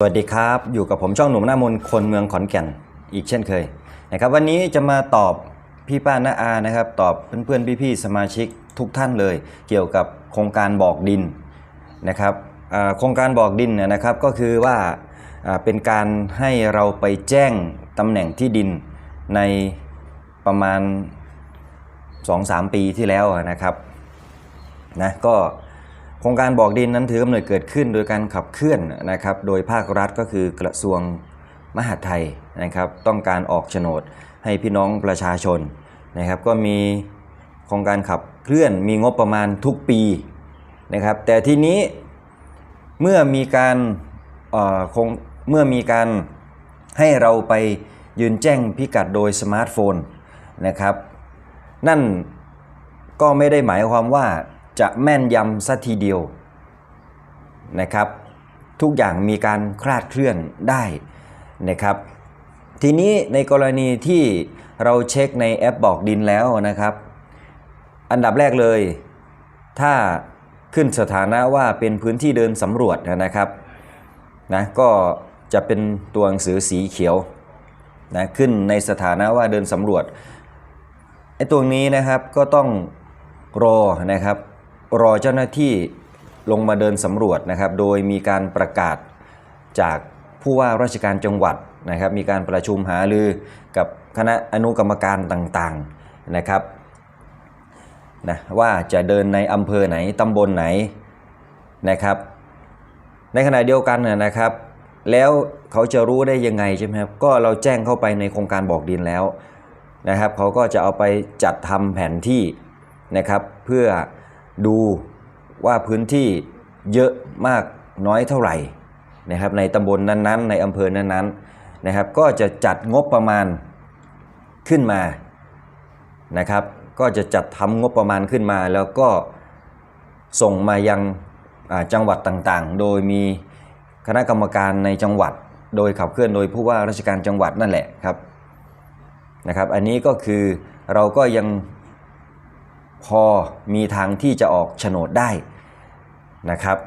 สวัสดีครับ อยู่กับผมช่องหนุ่มหน้ามนคนเมืองขอนแก่นอีกเช่นเคยนะครับวันนี้จะมาตอบพี่ป้าน้าอานะครับตอบเพื่อนๆพี่ๆสมาชิกทุกท่านเลย เกี่ยวกับโครงการบอกดินนะครับโครงการบอกดินนะครับก็คือว่าเป็นการให้เราไปแจ้งตำแหน่งที่ดินในประมาณ 2-3 ปีที่แล้วนะครับนะก็ ครงการบอกดินนั้นถือกำเนิดเกิดขึ้น โดยการขับเคลื่อนนะครับโดยภาครัฐก็คือกระทรวงมหาดไทยนะครับต้องการออกโฉนดให้พี่น้องประชาชนนะครับก็มีโครงการขับเคลื่อนมีงบประมาณทุกปีนะครับแต่ทีนี้เมื่อมีการเอ่อคงเมื่อมีการให้เราไปยืนแจ้งพิกัดโดยสมาร์ทโฟนนะครับนั่นก็ไม่ได้หมายความว่า จะแม่นยำสัทีเดียวนะครับ ทุกอย่างมีการคลาดเคลื่อนได้นะครับ ทีนี้ในกรณีที่เราเช็คในแอปบอกดินแล้วนะครับ อันดับแรกเลย ถ้าขึ้นสถานะว่าเป็นพื้นที่เดินสำรวจนะครับนะก็จะเป็นตัวหนังสือสีเขียวนะขึ้นในสถานะว่าเดินสำรวจไอ้ตัวนี้นะครับก็ต้องรอนะครับ รอเจ้าหน้าที่ลงมาเดินสำรวจนะครับ โดยมีการประกาศจากผู้ว่าราชการจังหวัดนะครับ มีการประชุมหารือกับคณะอนุกรรมการต่างๆนะครับนะว่าจะเดินในอำเภอไหนตำบลไหนนะครับ ในขณะเดียวกันนะนะครับ แล้วเขาจะรู้ได้ยังไงใช่ไหมครับก็เราแจ้งเข้าไปในโครงการบอกดินแล้วนะครับเขาก็จะเอาไปจัดทำแผนที่นะครับ เพื่อ ดูว่าพื้นที่เยอะมากน้อยเท่าไหร่นะครับในตำบลนั้นๆ ในอำเภอนั้นๆนะครับ ก็จะจัดงบประมาณขึ้นมานะครับ ก็จะจัดทำงบประมาณขึ้นมา แล้วก็ส่งมายังจังหวัดต่างๆ โดยมีคณะกรรมการในจังหวัด โดยขับเคลื่อนโดยผู้ว่าราชการจังหวัดนั่นแหละครับนะครับ อันนี้ก็คือเราก็ยัง พอมีทางที่จะออกโฉนดได้นะครับ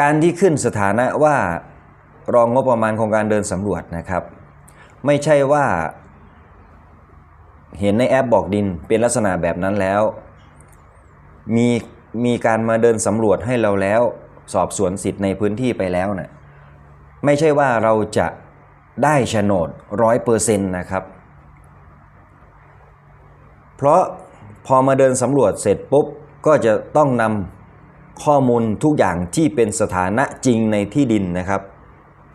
การที่ขึ้นสถานะว่ารองงบประมาณโครงการเดินสำรวจนะครับ ไม่ใช่ว่า เห็นในแอปบอกดินเป็นลักษณะแบบนั้นแล้ว มีมีการมาเดินสำรวจให้เราแล้วสอบสวนสิทธิ์ในพื้นที่ไปแล้วนะไม่ใช่ว่าเราจะได้โฉนดร้อยเปอร์เซ็นต์นะครับ เพราะ พอมาเดินสำรวจเสร็จปุ๊บ ก็จะต้องนำข้อมูลทุกอย่างที่เป็นสถานะจริงในที่ดินนะครับ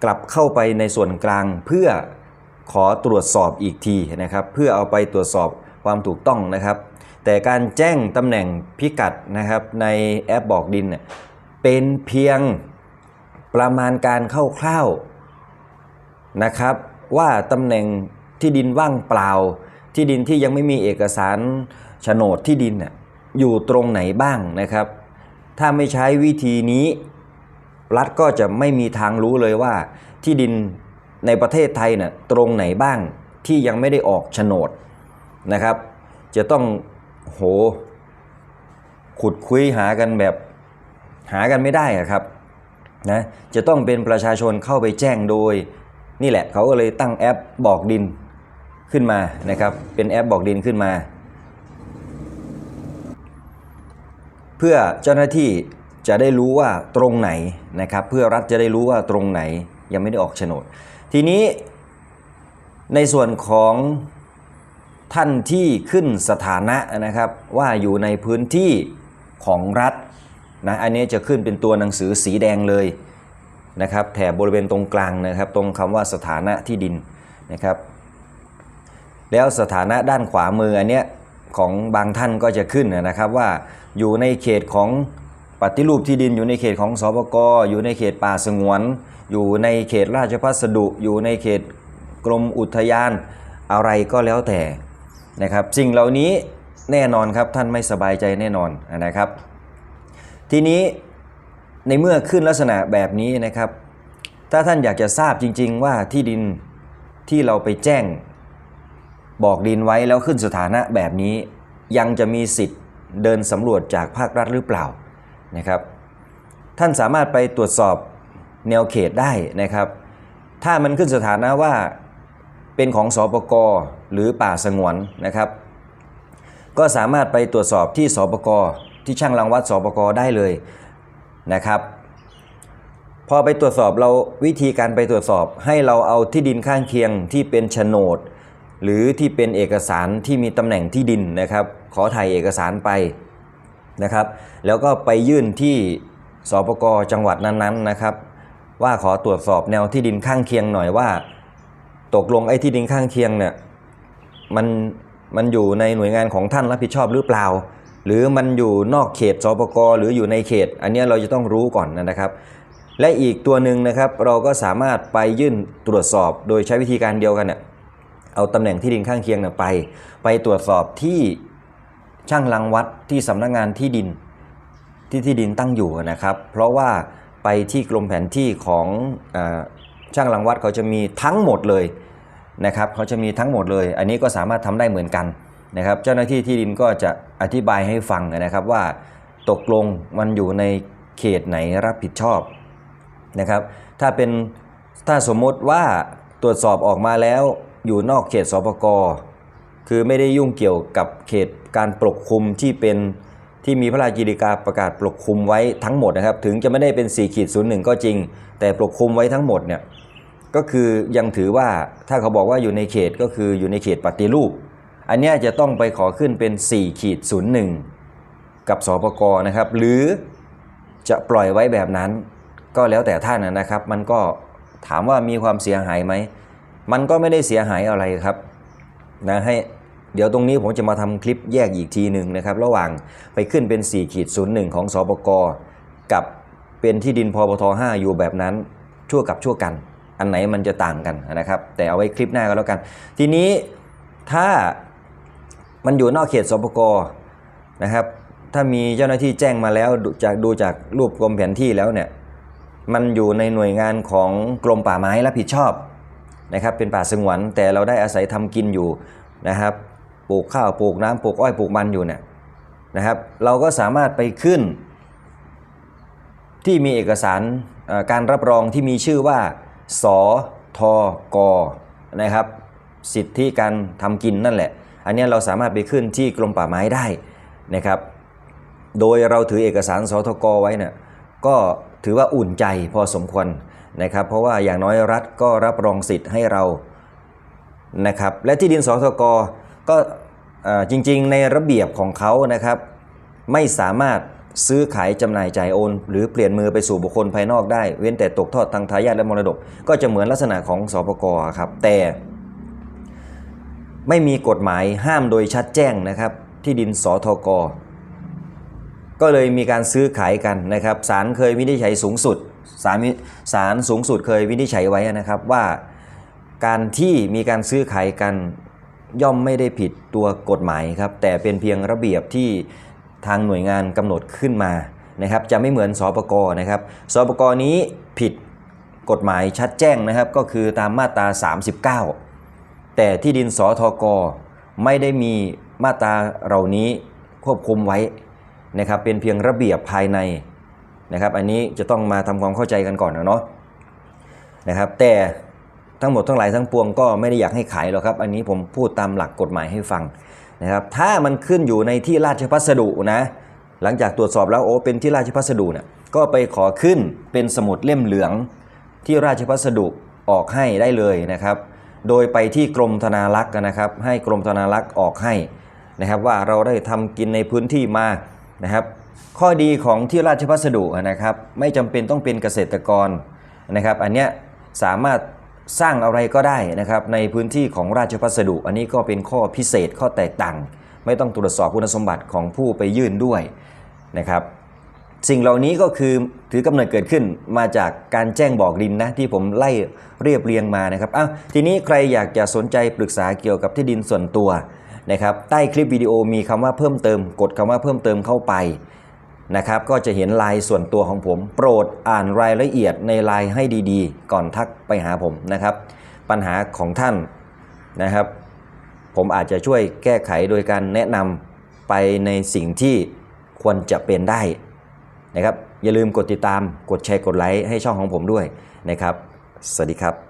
กลับเข้าไปในส่วนกลางเพื่อขอตรวจสอบอีกทีนะครับ เพื่อเอาไปตรวจสอบความถูกต้องนะครับ แต่การแจ้งตำแหน่งพิกัดนะครับในแอปบอกดินเนี่ยเป็นเพียงประมาณการคร่าวๆนะครับ ว่าตำแหน่งที่ดินว่างเปล่า ที่ดินที่ยังไม่มีเอกสาร โฉนดที่ดินน่ะอยู่ตรงไหนบ้างนะครับ ถ้าไม่ใช้วิธีนี้ รัฐก็จะไม่มีทางรู้เลยว่า ที่ดินในประเทศไทยน่ะตรงไหนบ้างที่ยังไม่ได้ออกโฉนดนะครับ จะต้องโห ขุดคุยหากันแบบหากันไม่ได้ครับนะจะต้องเป็นประชาชนเข้าไปแจ้งโดย นี่แหละเขาก็เลยตั้งแอปบอกดินขึ้นมานะครับ เป็นแอปบอกดินขึ้นมา เพื่อเจ้าหน้าที่จะได้รู้ว่าตรงไหนนะครับ เพื่อรัฐจะได้รู้ว่าตรงไหนยังไม่ได้ออกโฉนด ทีนี้ในส่วนของท่านที่ขึ้นสถานะนะครับ ว่าอยู่ในพื้นที่ของรัฐนะอันนี้จะขึ้นเป็นตัวหนังสือสีแดงเลยนะครับแถบบริเวณตรงกลางนะครับ ตรงคำว่าสถานะที่ดินนะครับ แล้วสถานะด้านขวามืออันเนี้ย ของบางท่านก็จะขึ้นนะครับว่าอยู่ในเขตของปฏิรูปที่ดินอยู่ในเขตของสปกอยู่ในเขตป่าสงวน อยู่ในเขตราชพัสดุ อยู่ในเขตกรมอุทยานอะไรก็แล้วแต่นะครับสิ่งเหล่านี้แน่นอนครับท่านไม่สบายใจแน่นอนนะครับ ทีนี้ในเมื่อขึ้นลักษณะแบบนี้นะครับ ถ้าท่านอยากจะทราบจริง ๆ ว่าที่ดินที่เราไปแจ้ง บอกดินไว้แล้วขึ้นสถานะแบบนี้ ยังจะมีสิทธิ์เดินสำรวจจากภาครัฐหรือเปล่านะครับ ท่านสามารถไปตรวจสอบแนวเขตได้นะครับ ถ้ามันขึ้นสถานะว่าเป็นของสปกรหรือป่าสงวนนะครับ ก็สามารถไปตรวจสอบที่สปกรที่ช่างรังวัดสปกรได้เลยนะครับ พอไปตรวจสอบเราวิธีการไปตรวจสอบให้เราเอาที่ดินข้างเคียงที่เป็นโฉนด หรือที่เป็นเอกสารที่มีตำแหน่งที่ดินนะครับ ขอถ่ายเอกสารไปนะครับ แล้วก็ไปยื่นที่สปกจังหวัดนั้นๆนะครับ ว่าขอตรวจสอบแนวที่ดินข้างเคียงหน่อยว่า ตกลงไอ้ที่ดินข้างเคียงเนี่ยมันมันอยู่ในหน่วยงานของท่านรับผิดชอบหรือเปล่า หรือมันอยู่นอกเขตสปกหรืออยู่ในเขต อันนี้เราจะต้องรู้ก่อนนะครับ และอีกตัวหนึ่งนะครับเราก็สามารถไปยื่นตรวจสอบโดยใช้วิธีการเดียวกันเนี่ย เอาตำแหน่งที่ดินข้างเคียงเนี่ยไป ไปตรวจสอบที่ช่างรังวัดที่สำนักงานที่ดินที่ที่ดินตั้งอยู่นะครับ เพราะว่าไปที่กรมแผนที่ของอช่างรังวัดเขาจะมีทั้งหมดเลยนะครับเขาจะมีทั้งหมดเลย อันนี้ก็สามารถทำได้เหมือนกันนะครับเจ้าหน้าที่ที่ดินก็จะอธิบายให้ฟังนะครับว่าตกลงมันอยู่ในเขตไหนรับผิดชอบนะครับ ถ้าเป็นถ้าสมมติว่าตรวจสอบออกมาแล้ว อยู่นอกเขตสปกคือไม่ได้ยุ่งเกี่ยวกับเขตการปกคุมที่เป็นที่มีพระราชกิจกาประกาศปกคุมไว้ทั้งหมดนะครับ ถึงจะไม่ได้เป็น4ขีดศูนย์หนึ่งก็จริง แต่ปกคุมไว้ทั้งหมดเนี่ยก็คือยังถือว่าถ้าเขาบอกว่าอยู่ในเขตก็คืออยู่ในเขตปฏิรูป อันนี้จะต้องไปขอขึ้นเป็น4ขีดศูนย์หนึ่งกับสปกนะครับ หรือจะปล่อยไว้แบบนั้น ก็แล้วแต่ท่านนะครับ มันก็ถามว่ามีความเสียหายไหม มันก็ไม่ได้เสียหายอะไรครับนะให้เดี๋ยวตรงนี้ผมจะมาทำคลิปแยกอีกทีหนึ่งนะครับ ระหว่างไปขึ้นเป็น4ขีดศูนย์หนึ่งของสปกกับเป็นที่ดินพปท5อยู่แบบนั้นชั่วกับชั่วกัน อันไหนมันจะต่างกันนะครับ แต่เอาไว้คลิปหน้าก็แล้วกัน ทีนี้ถ้ามันอยู่นอกเขตสปกนะครับถ้ามีเจ้าหน้าที่แจ้งมาแล้วจากดูจากรูปกรมแผนที่แล้วเนี่ยมันอยู่ในหน่วยงานของกรมป่าไม้รับผิดชอบ นะครับเป็นป่าสงวนแต่เราได้อาศัยทำกินอยู่นะครับปลูกข้าวปลูกน้ำปลูกอ้อยปลูกมันอยู่เนี่ยนะครับเราก็สามารถไปขึ้น ที่มีเอกสารการรับรองที่มีชื่อว่าสทกนะครับสิทธิการทำกินนั่นแหละ อันนี้เราสามารถไปขึ้นที่กรมป่าไม้ได้นะครับ โดยเราถือเอกสารสทกไว้เนี่ยก็ถือว่าอุ่นใจพอสมควร นะครับ เพราะว่าอย่างน้อยรัฐก็รับรองสิทธิ์ให้เรานะครับ และที่ดินสทกก็จริงๆ ในระเบียบของเขานะครับ ไม่สามารถซื้อขายจำหน่ายจ่ายโอน หรือเปลี่ยนมือไปสู่บุคคลภายนอกได้ เว้นแต่ตกทอดทางทายาทและมรดก ก็จะเหมือนลักษณะของสปกครับ แต่ไม่มีกฎหมายห้ามโดยชัดแจ้งนะครับ ที่ดินสทก ก็เลยมีการซื้อขายกันนะครับศาลเคยวินิจฉัยสูงสุด ศาลวิศาลสูงสุดเคยวินิจฉัยไว้นะครับว่าการที่มีการซื้อขายกันย่อมไม่ได้ผิดตัวกฎหมายครับแต่เป็นเพียงระเบียบที่ทางหน่วยงานกำหนดขึ้นมานะครับจะไม่เหมือนสปกนะครับสปกนี้ผิดกฎหมายชัดแจ้งนะครับก็คือตามมาตรา 39 แต่ที่ดินสทกไม่ได้มีมาตราเหล่านี้ควบคุมไว้นะครับเป็นเพียงระเบียบภายใน นะครับ อันนี้จะต้องมาทำความเข้าใจกันก่อนนะเนาะนะครับ แต่ทั้งหมดทั้งหลายทั้งปวงก็ไม่ได้อยากให้ขายหรอกครับ อันนี้ผมพูดตามหลักกฎหมายให้ฟังนะครับ ถ้ามันขึ้นอยู่ในที่ราชพัสดุนะ หลังจากตรวจสอบแล้วโอ้เป็นที่ราชพัสดุเนี่ยก็ไปขอขึ้นเป็นสมุดเล่มเหลืองที่ราชพัสดุออกให้ได้เลยนะครับ โดยไปที่กรมธนารักษ์นะครับ ให้กรมธนารักษ์ออกให้นะครับ ว่าเราได้ทำกินในพื้นที่มานะครับ ข้อดีของที่ราชพัสดุนะครับไม่จำเป็นต้องเป็นเกษตรกรนะครับอันเนี้ยสามารถสร้างอะไรก็ได้นะครับในพื้นที่ของราชพัสดุ อันนี้ก็เป็นข้อพิเศษข้อแตกต่าง ไม่ต้องตรวจสอบคุณสมบัติของผู้ไปยื่นด้วยนะครับสิ่งเหล่านี้ก็คือถือกำเนิดเกิดขึ้นมาจากการแจ้งบอกดินนะที่ผมไล่เรียบเรียงมานะครับอ้าวทีนี้ใครอยากจะสนใจปรึกษาเกี่ยวกับที่ดินส่วนตัวนะครับใต้คลิปวิดีโอมีคำว่าเพิ่มเติม กดคำว่าเพิ่มเติมเข้าไป นะครับก็จะเห็นลน์ส่วนตัวของผม โปรดอ่านรายละเอียดในลน์ให้ดีๆ ก่อนทักไปหาผมนะครับ ปัญหาของท่านนะครับ ผมอาจจะช่วยแก้ไขโดยการแนะนำไปในสิ่งที่ควรจะเป็นได้นะครับ อย่าลืมกดติดตามกดแชร์กดไลค์ให้ช่องของผมด้วยนะครับ สวัสดีครับ